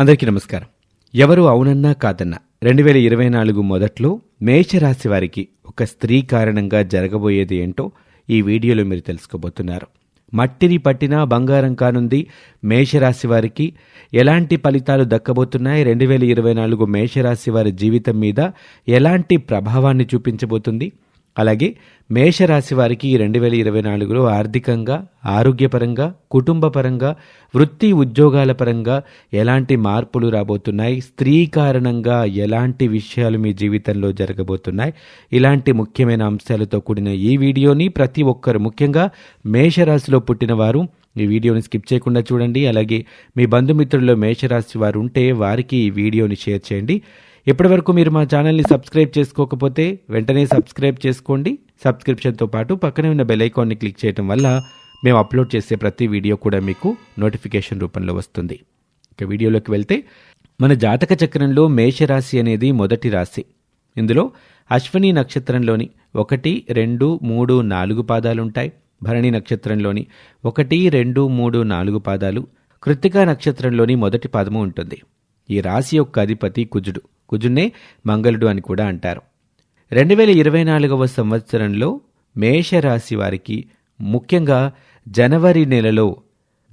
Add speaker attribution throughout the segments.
Speaker 1: అందరికీ నమస్కారం. ఎవరు అవునన్నా కాదన్నా రెండు వేల ఇరవై నాలుగు మొదట్లో మేషరాశి వారికి ఒక స్త్రీ కారణంగా జరగబోయేది ఏంటో ఈ వీడియోలో మీరు తెలుసుకోబోతున్నారు. మట్టిని పట్టినా బంగారం కానుంది మేషరాశి వారికి. ఎలాంటి ఫలితాలు దక్కబోతున్నాయి రెండు వేల ఇరవై నాలుగు మేషరాశి వారి జీవితం మీద? ఎలాంటి ప్రభావాన్ని చూపించబోతుంది? అలాగే మేషరాశి వారికి ఈ రెండు వేల ఇరవై నాలుగులో ఆర్థికంగా ఆరోగ్యపరంగా కుటుంబపరంగా వృత్తి ఉద్యోగాల పరంగా ఎలాంటి మార్పులు రాబోతున్నాయి? స్త్రీ కారణంగా ఎలాంటి విషయాలు మీ జీవితంలో జరగబోతున్నాయి? ఇలాంటి ముఖ్యమైన అంశాలతో కూడిన ఈ వీడియోని ప్రతి ఒక్కరు ముఖ్యంగా మేషరాశిలో పుట్టిన వారు ఈ వీడియోని స్కిప్ చేయకుండా చూడండి. అలాగే మీ బంధుమిత్రుల్లో మేషరాశి వారు ఉంటే వారికి ఈ వీడియోని షేర్ చేయండి. ఇప్పటివరకు మీరు మా ఛానల్ని సబ్స్క్రైబ్ చేసుకోకపోతే వెంటనే సబ్స్క్రైబ్ చేసుకోండి. సబ్స్క్రిప్షన్తో పాటు పక్కనే ఉన్న బెల్ ఐకాన్ని క్లిక్ చేయడం వల్ల మేము అప్లోడ్ చేసే ప్రతి వీడియో కూడా మీకు నోటిఫికేషన్ రూపంలో వస్తుంది. ఇక వీడియోలోకి వెళ్తే మన జాతక చక్రంలో మేషరాశి అనేది మొదటి రాశి. ఇందులో అశ్వని నక్షత్రంలోని ఒకటి రెండు మూడు నాలుగు పాదాలుంటాయి భరణి నక్షత్రంలోని ఒకటి రెండు మూడు నాలుగు పాదాలు. కృత్తికా నక్షత్రంలోని మొదటి పాదము ఉంటుంది. ఈ రాశి యొక్క అధిపతి కుజుడు. కుజుణ్ణే మంగళుడు అని కూడా అంటారు. రెండు వేల ఇరవై నాలుగవ సంవత్సరంలో మేషరాశి వారికి ముఖ్యంగా జనవరి నెలలో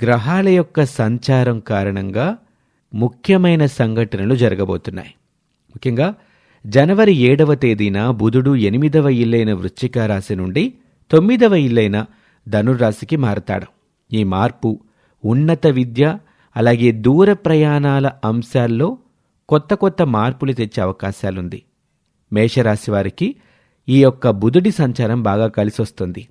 Speaker 1: గ్రహాల యొక్క సంచారం కారణంగా ముఖ్యమైన సంఘటనలు జరగబోతున్నాయి. ముఖ్యంగా జనవరి ఏడవ తేదీన బుధుడు ఎనిమిదవ ఇల్లైన వృశ్చిక రాశి నుండి తొమ్మిదవ ఇల్లైన ధనుర్రాశికి మారతాడు. ఈ మార్పు ఉన్నత విద్య అలాగే దూర ప్రయాణాల అంశాల్లో కొత్త కొత్త మార్పులు తెచ్చే అవకాశాలుంది. మేషరాశి వారికి ఈ యొక్క బుధుడి సంచారం బాగా కలిసొస్తుంది.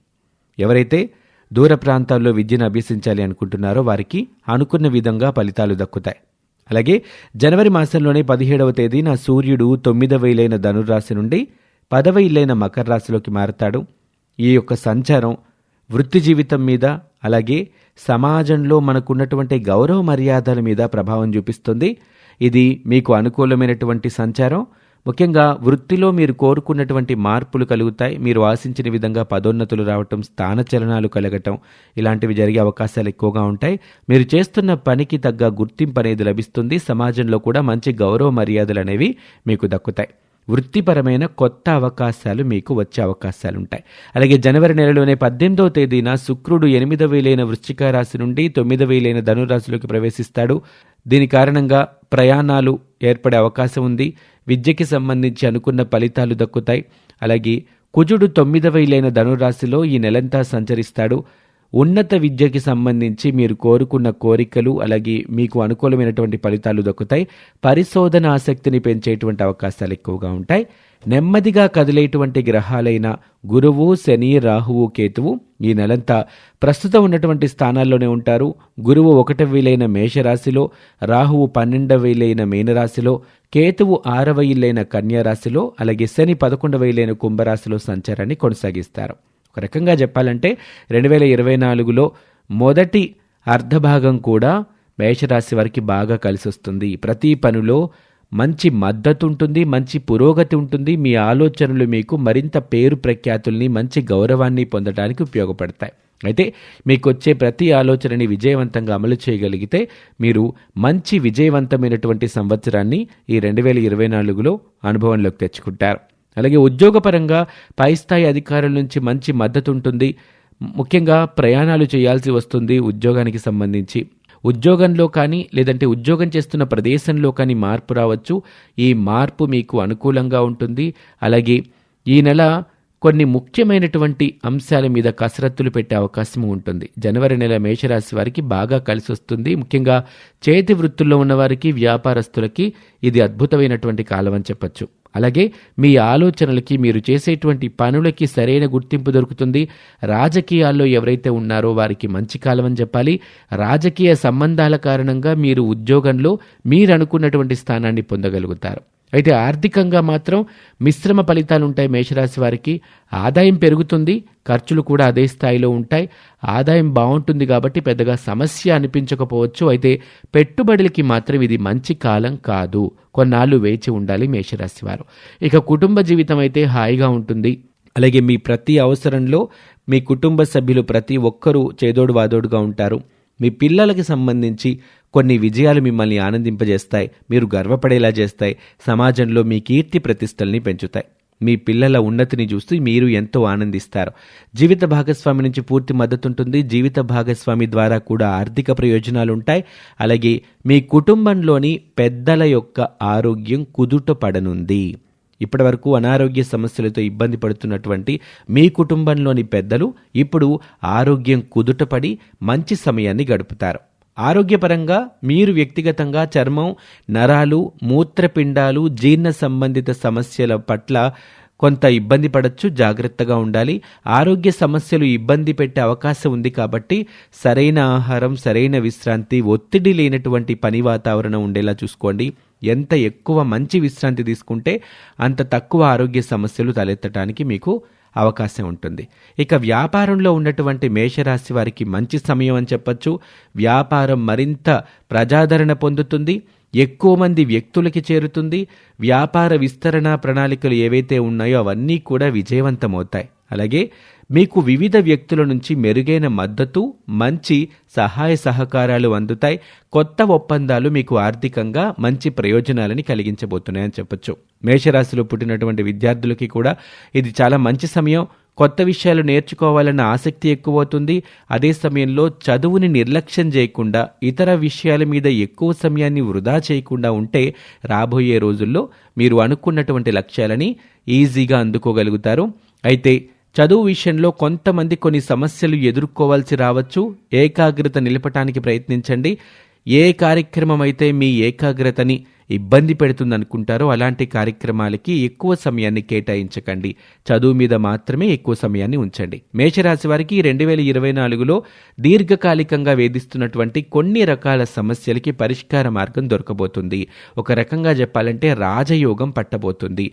Speaker 1: ఎవరైతే దూర ప్రాంతాల్లో విద్యను అభ్యసించాలి అనుకుంటున్నారో వారికి అనుకున్న విధంగా ఫలితాలు దక్కుతాయి. అలాగే జనవరి మాసంలోనే పదిహేడవ తేదీన సూర్యుడు తొమ్మిదవ ఇలైన ధనుర్రాశి నుండి పదవ ఇల్లైన మకర రాశిలోకి మారతాడు. ఈ యొక్క సంచారం వృత్తి జీవితం మీద అలాగే సమాజంలో మనకున్నటువంటి గౌరవ మర్యాదల మీద ప్రభావం చూపిస్తుంది. ఇది మీకు అనుకూలమైనటువంటి సంచారం. ముఖ్యంగా వృత్తిలో మీరు కోరుకున్నటువంటి మార్పులు కలుగుతాయి. మీరు ఆశించిన విధంగా పదోన్నతులు రావటం స్థానచలనాలు కలగటం ఇలాంటివి జరిగే అవకాశాలు ఎక్కువగా ఉంటాయి. మీరు చేస్తున్న పనికి తగ్గ గుర్తింపు అనేది లభిస్తుంది. సమాజంలో కూడా మంచి గౌరవ మర్యాదలు అనేవి మీకు దక్కుతాయి. వృత్తిపరమైన కొత్త అవకాశాలు మీకు వచ్చే అవకాశాలుంటాయి. అలాగే జనవరి నెలలోనే పద్దెనిమిదవ తేదీన శుక్రుడు ఎనిమిదవ వేలైన వృశ్చిక రాశి నుండి తొమ్మిదవ వేలైన ధనురాశిలోకి ప్రవేశిస్తాడు. దీని కారణంగా ప్రయాణాలు ఏర్పడే అవకాశం ఉంది. విద్యకి సంబంధించి అనుకున్న ఫలితాలు దక్కుతాయి. అలాగే కుజుడు తొమ్మిదవ ఇలైన ధనురాశిలో ఈ నెలంతా సంచరిస్తాడు. ఉన్నత విద్యకి సంబంధించి మీరు కోరుకున్న కోరికలు అలాగే మీకు అనుకూలమైనటువంటి ఫలితాలు దక్కుతాయి. పరిశోధన ఆసక్తిని పెంచేటువంటి అవకాశాలు ఎక్కువగా ఉంటాయి. నెమ్మదిగా కదిలేటువంటి గ్రహాలైన గురువు శని రాహువు కేతువు ఈ నెలంతా ప్రస్తుతం ఉన్నటువంటి స్థానాల్లోనే ఉంటారు. గురువు ఒకటి వీలైన మేషరాశిలో రాహువు పన్నెండవ వీలైన మీనరాశిలో కేతువు ఆరవ ఇల్లైన కన్యారాశిలో అలాగే శని పదకొండవ ఇల్లైన కుంభరాశిలో సంచారాన్ని కొనసాగిస్తారు. ఒక రకంగా చెప్పాలంటే రెండు వేల ఇరవై నాలుగులో మొదటి అర్ధభాగం కూడా మేషరాశి వారికి బాగా కలిసి వస్తుంది ప్రతి పనిలో మంచి మద్దతు ఉంటుంది మంచి పురోగతి ఉంటుంది. మీ ఆలోచనలు మీకు మరింత పేరు ప్రఖ్యాతుల్ని మంచి గౌరవాన్ని పొందడానికి ఉపయోగపడతాయి. అయితే మీకు వచ్చే ప్రతి ఆలోచనని విజయవంతంగా అమలు చేయగలిగితే మీరు మంచి విజయవంతమైనటువంటి సంవత్సరాన్ని ఈ రెండు వేల ఇరవై నాలుగులో అనుభవంలోకి తెచ్చుకుంటారు. అలాగే ఉద్యోగపరంగా పై స్థాయి అధికారుల నుంచి మంచి మద్దతు ఉంటుంది ముఖ్యంగా ప్రయాణాలు చేయాల్సి వస్తుంది ఉద్యోగానికి సంబంధించి. ఉద్యోగంలో కానీ లేదంటే ఉద్యోగం చేస్తున్న ప్రదేశంలో కానీ మార్పు రావచ్చు. ఈ మార్పు మీకు అనుకూలంగా ఉంటుంది. అలాగే ఈ నెల కొన్ని ముఖ్యమైనటువంటి అంశాల మీద కసరత్తులు పెట్టే అవకాశం ఉంటుంది. జనవరి నెల మేషరాశి వారికి బాగా కలిసి వస్తుంది. ముఖ్యంగా చేతి వృత్తుల్లో ఉన్నవారికి వ్యాపారస్తులకి ఇది అద్భుతమైనటువంటి కాలం అని చెప్పచ్చు. అలాగే మీ ఆలోచనలకి మీరు చేసేటువంటి పనులకి సరైన గుర్తింపు దొరుకుతుంది. రాజకీయాల్లో ఎవరైతే ఉన్నారో వారికి మంచి కాలం అని చెప్పాలి. రాజకీయ సంబంధాల కారణంగా మీరు ఉద్యోగంలో మీరు అనుకున్నటువంటి స్థానాన్ని పొందగలుగుతారు. అయితే ఆర్థికంగా మాత్రం మిశ్రమ ఫలితాలు ఉంటాయి మేషరాశి వారికి. ఆదాయం పెరుగుతుంది ఖర్చులు కూడా అదే స్థాయిలో ఉంటాయి. ఆదాయం బాగుంటుంది కాబట్టి పెద్దగా సమస్య అనిపించకపోవచ్చు. అయితే పెట్టుబడులకి మాత్రం ఇది మంచి కాలం కాదు. కొన్నాళ్ళు వేచి ఉండాలి మేషరాశి వారు. ఇక కుటుంబ జీవితం అయితే హాయిగా ఉంటుంది. అలాగే మీ ప్రతి అవసరంలో మీ కుటుంబ సభ్యులు ప్రతి ఒక్కరూ చేదోడు వాదోడుగా ఉంటారు. మీ పిల్లలకి సంబంధించి కొన్ని విజయాలు మిమ్మల్ని ఆనందింపజేస్తాయి మీరు గర్వపడేలా చేస్తాయి సమాజంలో మీ కీర్తి ప్రతిష్టల్ని పెంచుతాయి. మీ పిల్లల ఉన్నతిని చూస్తూ మీరు ఎంతో ఆనందిస్తారు. జీవిత భాగస్వామి నుంచి పూర్తి మద్దతు ఉంటుంది జీవిత భాగస్వామి ద్వారా కూడా ఆర్థిక ప్రయోజనాలు ఉంటాయి అలాగే మీ కుటుంబంలోని పెద్దల యొక్క ఆరోగ్యం కుదుట పడనుంది. ఇప్పటి వరకు అనారోగ్య సమస్యలతో ఇబ్బంది పడుతున్నటువంటి మీ కుటుంబంలోని పెద్దలు ఇప్పుడు ఆరోగ్యం కుదుటపడి మంచి సమయాన్ని గడుపుతారు. ఆరోగ్యపరంగా మీరు వ్యక్తిగతంగా చర్మం నరాలు మూత్రపిండాలు జీర్ణ సంబంధిత సమస్యల పట్ల కొంత ఇబ్బంది పడచ్చు జాగ్రత్తగా ఉండాలి. ఆరోగ్య సమస్యలు ఇబ్బంది పెట్టే అవకాశం ఉంది కాబట్టి సరైన ఆహారం సరైన విశ్రాంతి ఒత్తిడి లేనటువంటి పని వాతావరణం ఉండేలా చూసుకోండి. ఎంత ఎక్కువ మంచి విశ్రాంతి తీసుకుంటే అంత తక్కువ ఆరోగ్య సమస్యలు తలెత్తడానికి మీకు అవకాశం ఉంటుంది. ఇక వ్యాపారంలో ఉన్నటువంటి మేషరాశి వారికి మంచి సమయం అని చెప్పచ్చు. వ్యాపారం మరింత ప్రజాదరణ పొందుతుంది. ఎక్కువ మంది వ్యక్తులకి చేరుతుంది. వ్యాపార విస్తరణ ప్రణాళికలు ఏవైతే ఉన్నాయో అవన్నీ కూడా విజయవంతమవుతాయి. అలాగే మీకు వివిధ వ్యక్తుల నుంచి మెరుగైన మద్దతు మంచి సహాయ సహకారాలు అందుతాయి. కొత్త ఒప్పందాలు మీకు ఆర్థికంగా మంచి ప్రయోజనాలని కలిగించబోతున్నాయని చెప్పొచ్చు. మేషరాశిలో పుట్టినటువంటి విద్యార్థులకి కూడా ఇది చాలా మంచి సమయం. కొత్త విషయాలు నేర్చుకోవాలన్న ఆసక్తి ఎక్కువవుతుంది. అదే సమయంలో చదువుని నిర్లక్ష్యం చేయకుండా ఇతర విషయాల మీద ఎక్కువ సమయాన్ని వృధా చేయకుండా ఉంటే రాబోయే రోజుల్లో మీరు అనుకున్నటువంటి లక్ష్యాలని ఈజీగా అందుకోగలుగుతారు. అయితే చదువు విషయంలో కొంతమంది కొన్ని సమస్యలు ఎదుర్కోవాల్సి రావచ్చు. ఏకాగ్రత నిలపటానికి ప్రయత్నించండి. ఏ కార్యక్రమం అయితే మీ ఏకాగ్రతని ఇబ్బంది పెడుతుందనుకుంటారో అలాంటి కార్యక్రమాలకి ఎక్కువ సమయాన్ని కేటాయించకండి. చదువు మీద మాత్రమే ఎక్కువ సమయాన్ని ఉంచండి. మేషరాశి వారికి రెండు వేల ఇరవై నాలుగులో దీర్ఘకాలికంగా వేధిస్తున్నటువంటి కొన్ని రకాల సమస్యలకి పరిష్కార మార్గం దొరకబోతుంది. ఒక రకంగా చెప్పాలంటే రాజయోగం పట్టబోతుంది.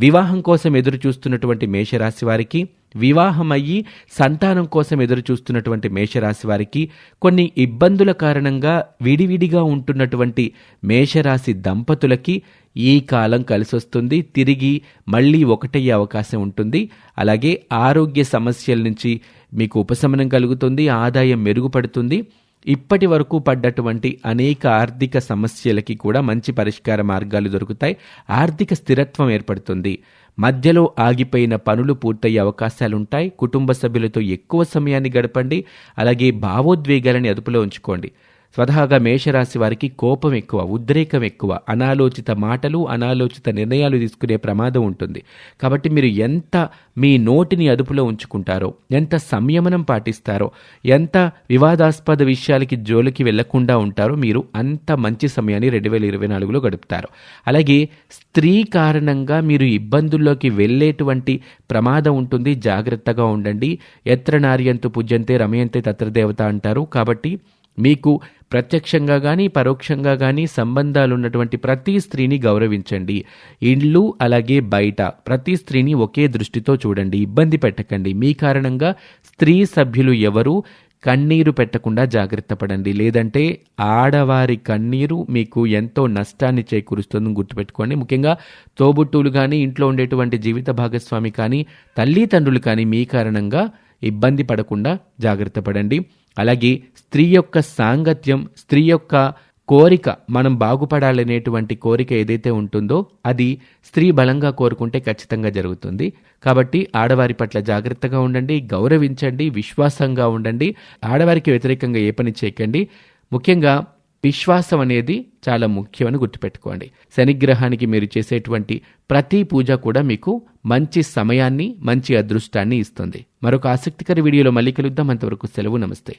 Speaker 1: వివాహం కోసం ఎదురు చూస్తున్నటువంటి మేషరాశి వారికి వివాహం అయ్యి సంతానం కోసం ఎదురు చూస్తున్నటువంటి మేషరాశి వారికి కొన్ని ఇబ్బందుల కారణంగా విడివిడిగా ఉంటున్నటువంటి మేషరాశి దంపతులకి ఈ కాలం కలిసొస్తుంది. తిరిగి మళ్ళీ ఒకటయ్యే అవకాశం ఉంటుంది. అలాగే ఆరోగ్య సమస్యల నుంచి మీకు ఉపశమనం కలుగుతుంది ఆదాయం మెరుగుపడుతుంది. ఇప్పటి వరకు పడ్డటువంటి అనేక ఆర్థిక సమస్యలకి కూడా మంచి పరిష్కార మార్గాలు దొరుకుతాయి. ఆర్థిక స్థిరత్వం ఏర్పడుతుంది. మధ్యలో ఆగిపోయిన పనులు పూర్తయ్యే అవకాశాలుంటాయి. కుటుంబ సభ్యులతో ఎక్కువ సమయాన్ని గడపండి. అలాగే భావోద్వేగాలని అదుపులో ఉంచుకోండి. స్వతహాగా మేషరాశి వారికి కోపం ఎక్కువ ఉద్రేకం ఎక్కువ అనాలోచిత మాటలు అనాలోచిత నిర్ణయాలు తీసుకునే ప్రమాదం ఉంటుంది. కాబట్టి మీరు ఎంత మీ నోటిని అదుపులో ఉంచుకుంటారో ఎంత సంయమనం పాటిస్తారో ఎంత వివాదాస్పద విషయాలకి జోలికి వెళ్ళకుండా ఉంటారో మీరు అంత మంచి సమయాన్ని రెండు వేల ఇరవై నాలుగులో గడుపుతారు. అలాగే స్త్రీ కారణంగా మీరు ఇబ్బందుల్లోకి వెళ్ళేటువంటి ప్రమాదం ఉంటుంది. జాగ్రత్తగా ఉండండి. ఎత్ర నార్యంతు పూజ్యంతే రమయంతే తత్రదేవత అంటారు. కాబట్టి మీకు ప్రత్యక్షంగా కానీ పరోక్షంగా కానీ సంబంధాలు ఉన్నటువంటి ప్రతి స్త్రీని గౌరవించండి. ఇళ్ళు అలాగే బయట ప్రతి స్త్రీని ఒకే దృష్టితో చూడండి. ఇబ్బంది పెట్టకండి. మీ కారణంగా స్త్రీ సభ్యులు ఎవరు కన్నీరు పెట్టకుండా జాగ్రత్త పడండి. లేదంటే ఆడవారి కన్నీరు మీకు ఎంతో నష్టాన్ని చేకూరుస్తుందని గుర్తుపెట్టుకోండి. ముఖ్యంగా తోబుట్టువులు కానీ ఇంట్లో ఉండేటువంటి జీవిత భాగస్వామి కానీ తల్లిదండ్రులు కానీ మీ కారణంగా ఇబ్బంది పడకుండా జాగ్రత్త పడండి. అలాగే స్త్రీ యొక్క సాంగత్యం స్త్రీ యొక్క కోరిక మనం బాగుపడాలనేటువంటి కోరిక ఏదైతే ఉంటుందో అది స్త్రీ బలంగా కోరుకుంటే ఖచ్చితంగా జరుగుతుంది. కాబట్టి ఆడవారి పట్ల జాగ్రత్తగా ఉండండి గౌరవించండి విశ్వాసంగా ఉండండి ఆడవారికి వ్యతిరేకంగా ఏ పని చేయకండి. ముఖ్యంగా విశ్వాసం అనేది చాలా ముఖ్యమని గుర్తుపెట్టుకోండి. శనిగ్రహానికి మీరు చేసేటువంటి ప్రతి పూజ కూడా మీకు మంచి సమయాన్ని మంచి అదృష్టాన్ని ఇస్తుంది. మరొక ఆసక్తికర వీడియోలో మళ్ళీ కలుద్దాం. అంతవరకు సెలవు నమస్తే.